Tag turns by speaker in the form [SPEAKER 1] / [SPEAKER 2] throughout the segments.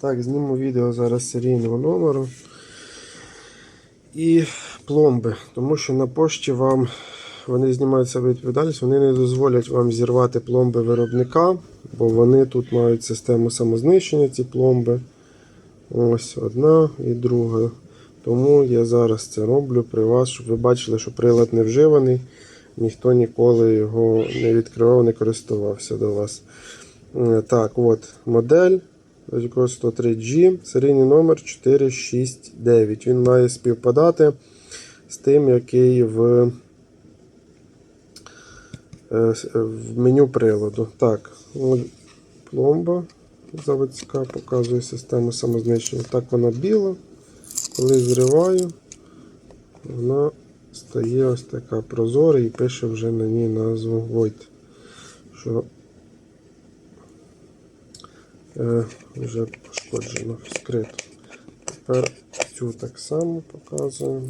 [SPEAKER 1] Так, зніму відео зараз серійного номеру і пломби, тому що на пошті вам вони знімають відповідальність, вони не дозволять вам зірвати пломби виробника, бо вони тут мають систему самознищення, ці пломби. Ось одна і друга. Тому я зараз це роблю при вас, щоб ви бачили, що прилад не вживаний, ніхто ніколи його не відкривав, не користувався до вас. Е, Так, от модель Dodge 103G, серійний номер 469. Він має співпадати з тим, який в, е, в меню приладу. Так, пломба заводська показує систему самознищення. Так вона біла. Коли зриваю, вона стає ось така прозора і пише вже на ній назву Void. Що е, вже пошкоджено, скрито. Тепер цю так само показуємо.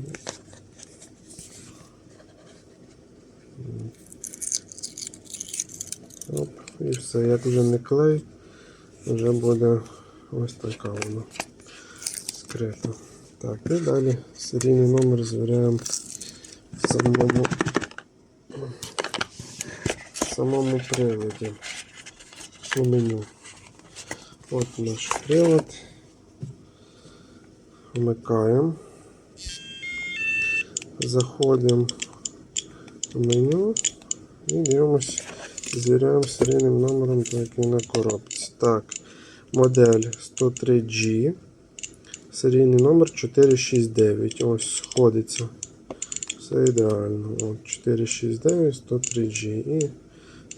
[SPEAKER 1] Оп, і все, як вже не клей, вже буде ось така вона скрита. Так, і далі серійний номер звіряємо в самому, в самому приладі у меню. От наш прилад. Вмикаємо. Заходимо в меню і дивимось, звіряємо серійним номером, так як він на коробці. Так, модель 103G. Серійний номер 469. Ось сходиться. Все ідеально. От 469, 103G. І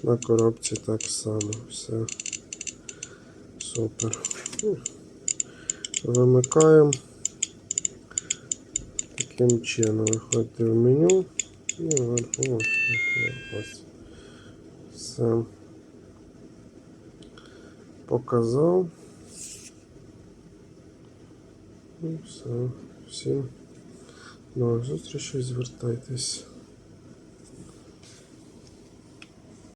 [SPEAKER 1] на коробці так само. Все. Супер. Ну, Вимикаємо. Таким чином виходите в меню і вверху ось. таке ось. Все. Показав. І все. Всім до зустрічі, звертайтесь.